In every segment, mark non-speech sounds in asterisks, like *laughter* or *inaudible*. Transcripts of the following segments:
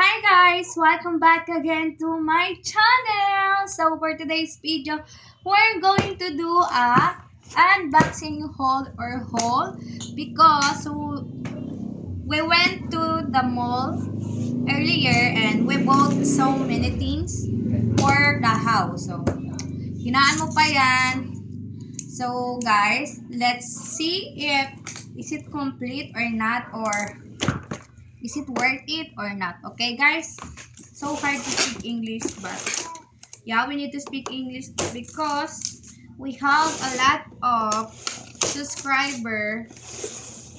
Hi guys! Welcome back again to my channel! So for today's video, we're going to do a unboxing haul or haul because we went to the mall earlier and we bought so many things for the house. So, hinaan mo pa yan. So guys, let's see if is it complete or not or is it worth it or not? Okay, guys? So hard to speak English, but yeah, we need to speak English because we have a lot of subscriber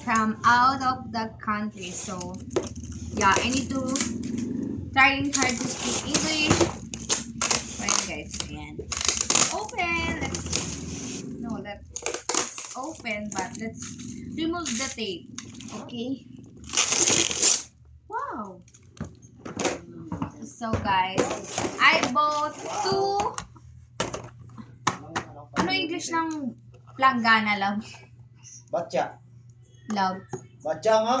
from out of the country. So yeah, I need to trying hard to speak English. Fine, guys. Ayan. Open. Let's no, let's open, but let's remove the tape. Okay. Wow. So guys, I bought two ano English ng planggana love? Batya. Love. Batya nga.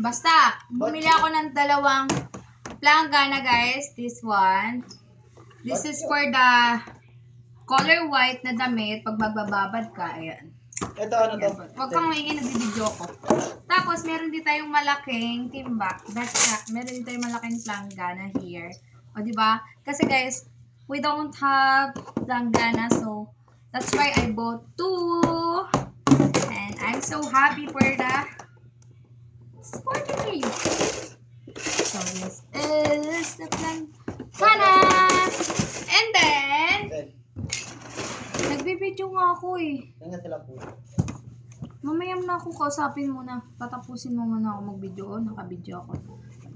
Basta, bumili ako ng dalawang planggana guys. This one. This is for the color white na damit pag magbababad ka. Ayan. Ito ano to? Huwag kang maingin, nagbibideo ko. Tapos, meron din tayong malaking timbak. That. Meron din tayong malaking planggana here. O, di ba? Kasi guys, we don't have planggana. So, that's why I bought two. And I'm so happy for the sporting So, this is the planggana. And then, Then, nagbibideo nga ako eh. nga sila po. Mamaya na ako kausapin muna. Tatapusin mo muna ako mag-video. Oh, naka-video ako.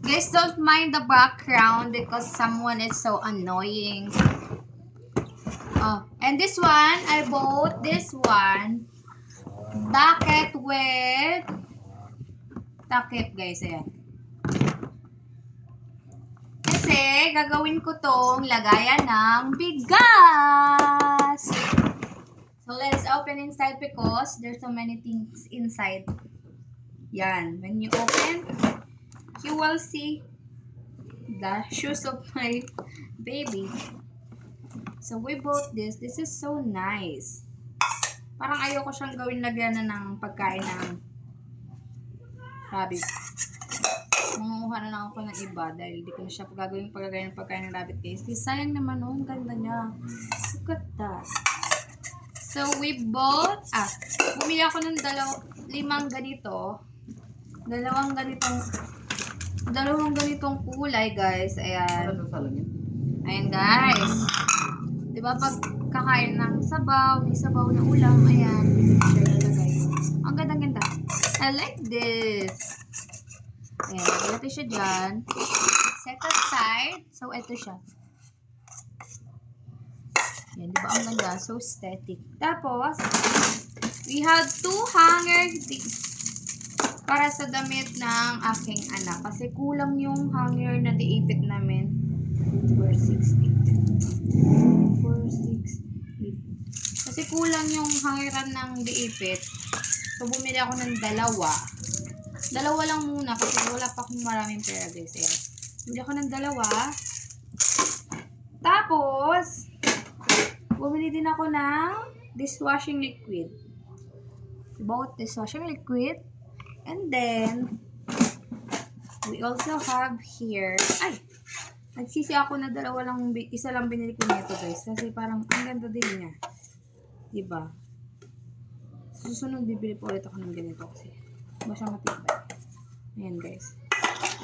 Guys, don't mind the background because someone is so annoying. Oh, and this one, I bought this one. Bucket with takip, guys. Ayan. Kasi, gagawin ko tong lagayan ng bigas. So, let's open inside because there's so many things inside. Yan. When you open, you will see the shoes of my baby. So, we bought this. This is so nice. Parang ayoko siyang gawin lagyan na ng pagkain ng rabbit. Mangunguha na lang ako ng iba dahil di ko na siya gagawin pagkagayin ng pagkain ng rabbit guys. Kasi sayang naman oh, ang ganda niya. Look at that. So, we bought, ah, bumili ako ng dalaw, limang ganito. Dalawang ganitong, dalawang ganitong kulay, guys. Ayan. Ano? Ayan, guys. Di ba pag kakain ng sabaw, may sabaw na ulam, ayan. Ang ganda-ganda. I like this. Ayan, ilagay siya dyan. Set aside. So, ito siya. Yan, di ba ang ganda? So aesthetic. Tapos, we have two hanger para sa damit ng aking anak. Kasi kulang yung hanger na diipit namin. 460. 460. Kasi kulang yung hangeran ng diipit. So, bumili ako ng dalawa. Dalawa lang muna kasi wala pa akong maraming pera guys. Ayan. Bumili ako ng dalawa. Tapos, bumili din ako ng dishwashing liquid. Bought dishwashing liquid. And then, we also have here, ay, nagsisi ako na dalawa lang, isa lang binili ko nito guys. Kasi parang ang ganda din niya. Diba? Susunod, bibili po ulit ako ng ganito kasi masya matibay. Ayan guys.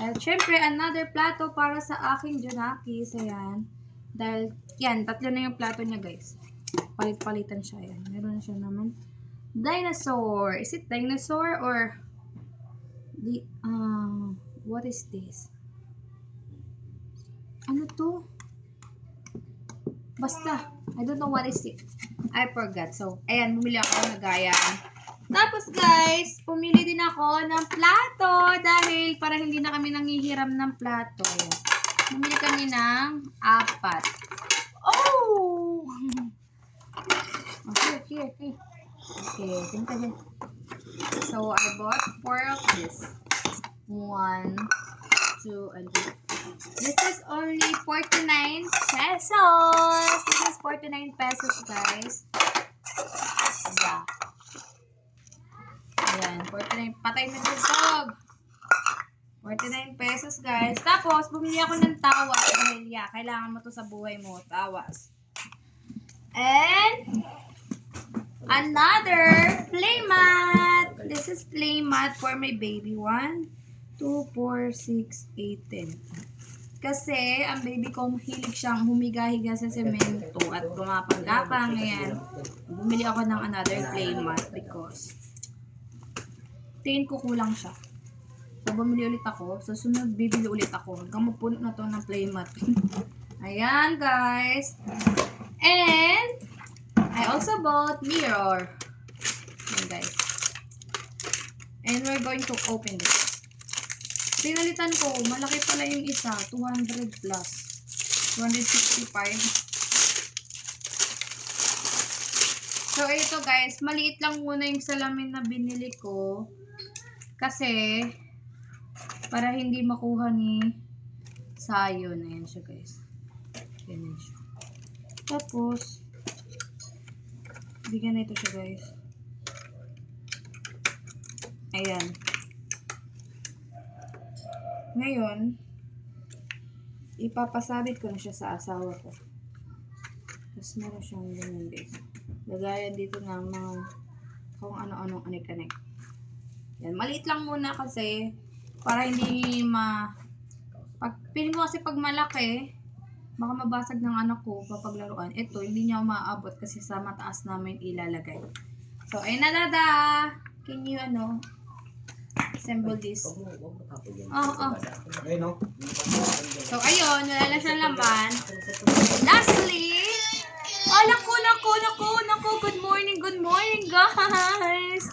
At syempre, another plato para sa aking Junakis. Ayan. Dahil, yan, tatlo na yung plato niya, guys. Palit-palitan siya, yan. Meron na siya naman. Dinosaur. Is it dinosaur or the, uh, what is this? Ano to? Basta. I don't know what is it. I forgot. So, ayan, bumili ako ng gayan. Tapos, guys, pumili din ako ng plato dahil para hindi na kami nangihiram ng plato. Ayan. Bumili kami ng apat. Oh! Okay, here, here. Okay, tinta din. So, I bought four of this. One, to ano. This is only 49 pesos. This is 49 pesos, guys. Yeah. Ayan, 49. Patay na dog. 49 pesos, guys. Tapos, bumili ako ng tawas. Dahil, yeah, kailangan mo to sa buhay mo. Tawas. And, another playmat. This is playmat for my baby. 1, 2, 4, 6, 8, 10. Kasi, ang baby ko, mahilig siyang humiga-higa sa semento at gumapang-gapang. Bumili ako ng another playmat because tingin ko kulang siya. So, bumili ulit ako. Sa sunod, bibili ulit ako. Hanggang mapuno na to ng playmat. *laughs* Ayan, guys. And, I also bought mirror. Ayan, guys. And we're going to open this. Pinalitan ko, malaki pala yung isa. 200 plus. 265. So, ito guys, maliit lang muna yung salamin na binili ko. Kasi, para hindi makuha ni Sayon. Ayan siya guys. Ganyan siya. Tapos, bigyan na ito siya guys. Ayan. Ngayon, ipapasabit ko na siya sa asawa ko. Tapos meron siyang ganyan guys. Lagayan dito ng mga kung ano-anong anik-anik. Yan, maliit lang muna kasi para hindi ma pag piling ko kasi pag malaki baka mabasag ng anak ko papaglaruan. Ito, hindi niya maaabot kasi sa mataas namin ilalagay. So, ayun na dada. Can you ano assemble this? Oo, oh, no? So, ayun, wala na siyang laman. Lastly, oh, naku, naku, naku, naku, good morning, good morning, guys.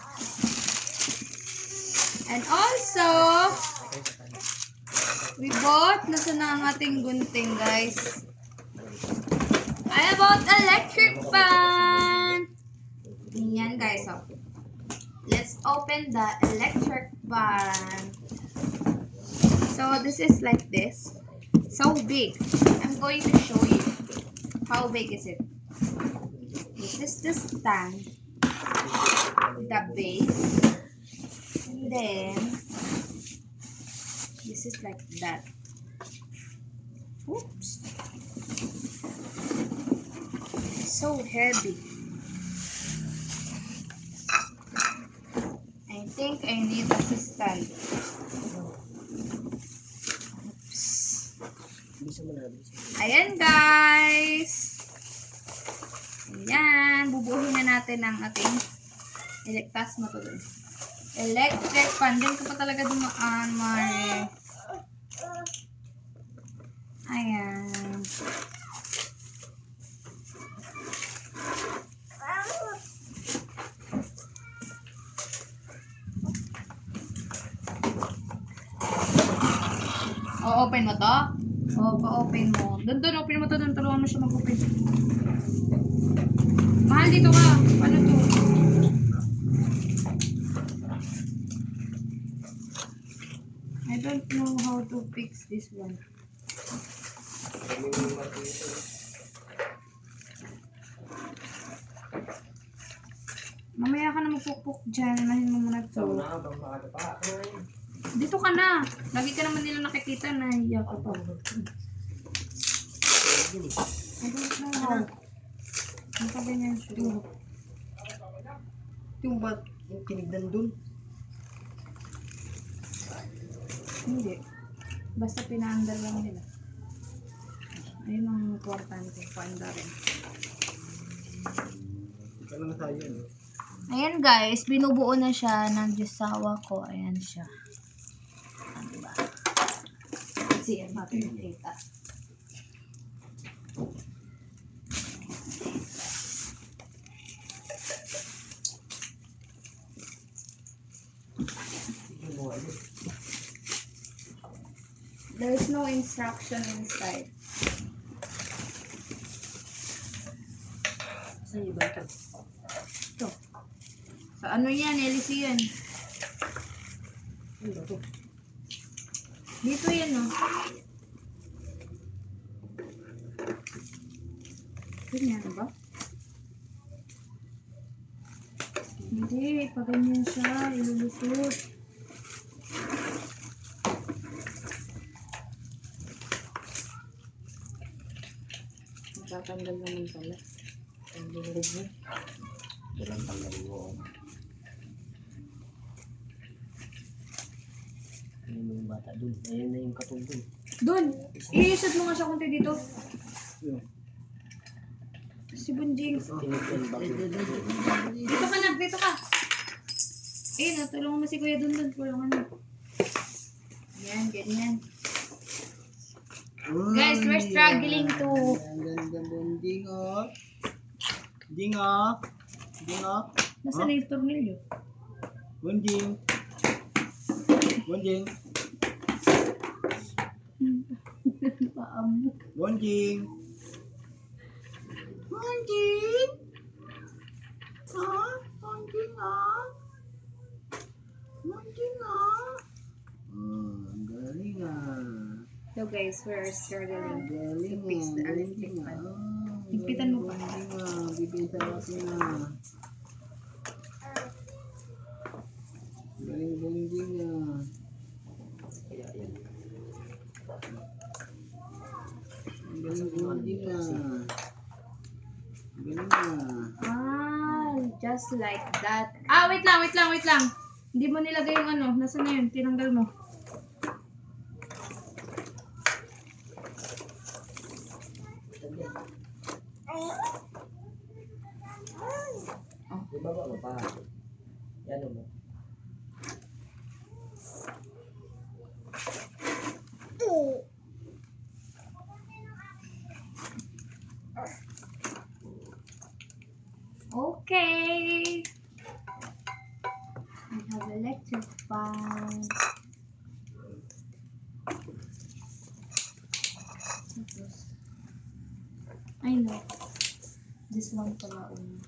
And also, bought, nasa na ang ating gunting, guys. I bought electric fan. Yan, guys, oh. Let's open the electric fan. So, this is like this. So big. I'm going to show you. How big is it? This is the stand. The base. And then, this is like that. Oops. So heavy. I think I need assistant. Ayan guys. Ayan. Bubuhin na natin ang ating electas mo to dun. Electric fan. Diyan ka pa talaga dumaan, Mari. Ayan. O, open mo to? O, pa-open mo. Doon, doon, open mo to. Doon, tulungan mo siya mag-open. Mahal dito ka. Paano to? Don't know how to fix this one. Mamaya ka na magpukpuk dyan. Nahin mo muna to. Dito ka na. Lagi ka naman nila nakikita na hiya ka pa. I don't know how. Ang pa ganyan siya. Yung ba't yung tinignan dun? Hindi. Basta pinaandar lang nila. Ayun ang importante. Paandar rin. Kailan na tayo yun? Ayan guys, binubuo na siya ng jusawa ko. Ayan siya. Ano ba? Kasi yan natin makita. Yung buhay yun. There's no instruction inside. Saan bata? Ito. Sa ano yan? LC yan. Ano? Dito yan, oh. Ganyan ba? Hindi, pag ganyan siya, ilulusot. Matatanggal naman pala. Ang bulig mo. Walang tanggal mo. Ayun yung bata dun. Ayun na yung katong dun. Doon! Iisod mo nga siya konti dito. Yun. Si Bunjing. Dito ka na, dito ka. Eh, natulungan mo si Kuya doon doon. Tulungan mo. Yan, ganyan. Guys, we're struggling to- Ang ganda mong ding oh. Ding oh. Ding oh. Nasaan na yung tornilyo? Bunjing. Bunjing. *laughs* Paa mo. Bunjing. Bunjing. Ah, bunjing ah. Bunjing ah. Ah, ang galing guys, we're struggling. Galing To fix the galing electric fan. Higpitan mo pa. bibisa natin ah. Galing galing. Ang Galing galing ah. Ang Galing. Ah, just like that. Ah, wait lang, wait lang, wait lang. Hindi mo nilagay yung ano. Nasaan na yun? Tinanggal mo. Ibaba mo pa. Yan mo. Okay. We have. Tapos, I know. This one pala una.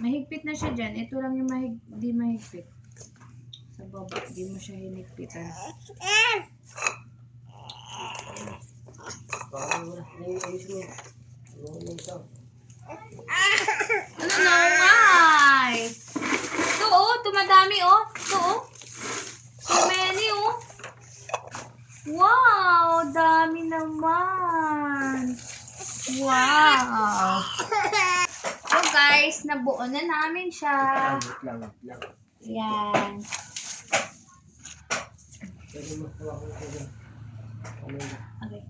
Mahigpit na siya dyan. Ito lang yung mahig di mahigpit. Sa baba, di mo siya hinigpitan. Parang wala. Ayos mo. Ano mo ito? Ano na, why? Ito oh, tumadami oh. Ito oh. So many oh. Wow, dami naman. Wow. So guys, nabuo na namin siya. Yan. Okay.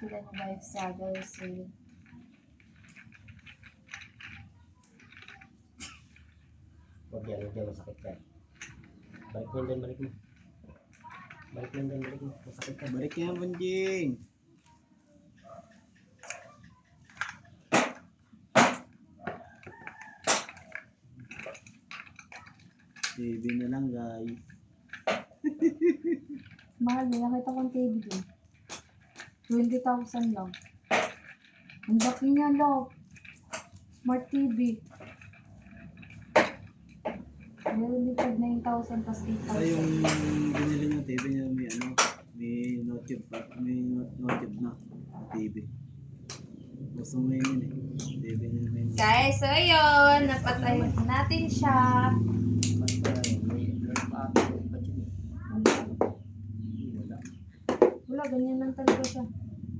Sila ba yung struggles eh? Huwag yan, huwag yan. Masakit ka. Balik mo balik mo. Balik mo din, balik mo. Masakit ka. Balik yan, Bunjing. TV na lang, guys. *laughs* Mahal, may nakita kong TV dun. 20,000 lang. Ang laki niya, love. Smart TV. Meron din tag 9,000 plus Ito 8,000. yung binili niya TV niya may ano, may notif pa, may no- notif na TV. Gusto mo yun eh. TV niya may Guys, so yun. Napatay natin siya. Wala, ganyan lang talaga siya.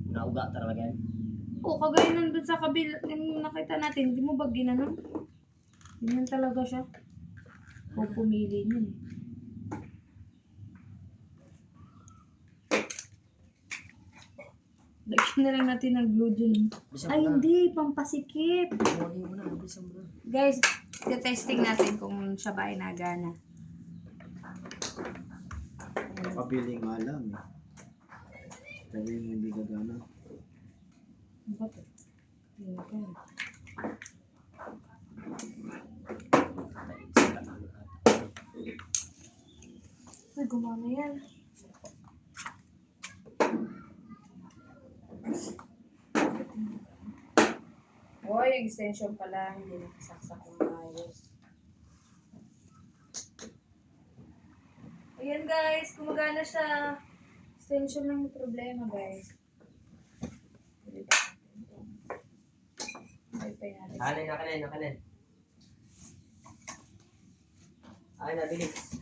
Nauga talaga yan. Oo, kagaya nandun sa kabila, yung nakita natin, hindi mo ba ginanon? Ganyan talaga siya. O pumili niya eh. Lagyan na lang natin ng glue dyan. Ay, hindi, pampasikip. Morning mo na, bilisan mo na. Guys, testing natin kung siya ba ay nagana. Kapili nga lang eh. Sabi mo hindi gagana. Ano ba to? Tingnan ko yun. Ay, gumana yan. Hoy, extension pala, hindi nakasaksak ng ayos. Ayan guys, gumagana siya. Extension lang yung problema guys. Kanin, nakanin, nakanin. Ay, nabilis.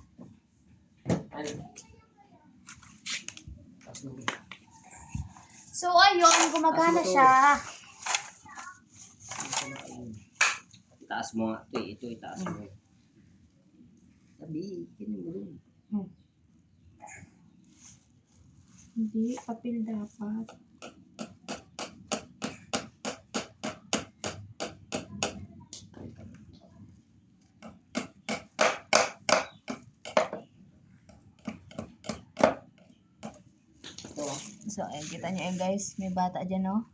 So ayun, gumagana siya. Itaas mo nga. Ito, ito, itaas mo. Sabi, kinin mo rin. Hindi, papel dapat. Ito, ah. So, ayun, kita niyo eh guys, may bata dyan, oh.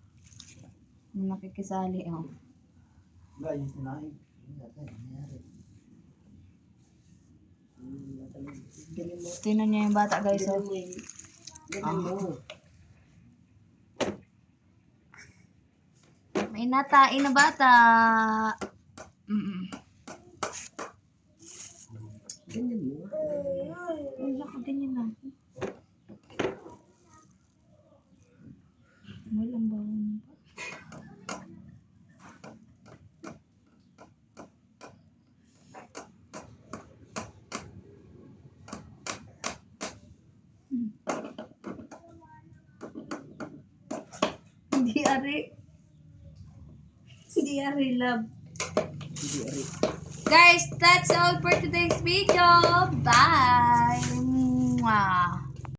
Nakikisali, oh. Galing mo. Tingnan niyo yung bata, guys, oh. Galing mo eh. Galing mo. May natain na bata. Mm-mm. Ganyan mo. Wala ka ganyan na. Walang bawang. Hindi ari. Hindi ari love. Guys, that's all for today's video. Bye. Mwah.